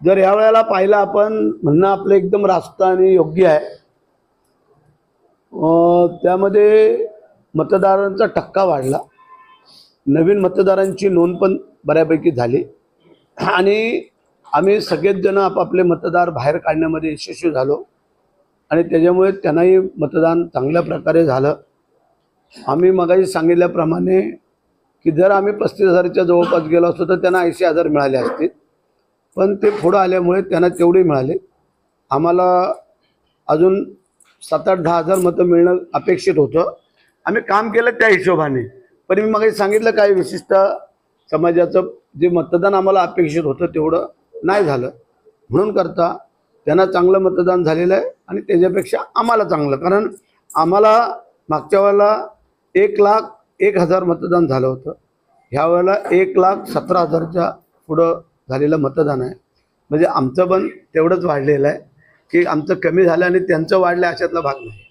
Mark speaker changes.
Speaker 1: जर या वेळेला पाहिलं आपण म्हणणं आपलं एकदम रास्त आणि योग्य आहे. त्यामध्ये मतदारांचा टक्का वाढला. नवीन मतदारांची नोंद पण बऱ्यापैकी झाली. आणि आम्ही सगळेच जण आपापले मतदार बाहेर काढण्यामध्ये यशस्वी झालो. आणि त्याच्यामुळे त्यांनाही मतदान चांगल्या प्रकारे झालं. आम्ही मगाशी सांगितल्याप्रमाणे की जर आम्ही पस्तीस हजारच्या जवळपास गेलो असतो तर त्यांना ऐंशी हजार मिळाले असतील. पण ते पुढं आल्यामुळे त्यांना तेवढे मिळाले. आम्हाला अजून सात आठ दहा हजार मतं मिळणं अपेक्षित होतं. आम्ही काम केलं त्या हिशोबाने. पण मी मग सांगितलं काय विशिष्ट समाजाचं जे मतदान आम्हाला अपेक्षित होतं तेवढं नाही झालं. म्हणून करता त्यांना चांगलं मतदान झालेलं आहे आणि त्याच्यापेक्षा आम्हाला चांगलं. कारण आम्हाला मागच्या वेळेला एक लाख एक हजार मतदान झालं होतं. ह्या वेळेला एक लाख सतरा हजारच्या पुढं झालेलं मतदान आहे. म्हणजे आमचं पण तेवढंच वाढलेलं आहे की आमचं कमी झालं आणि त्यांचं वाढलं अशातला भाग नाही.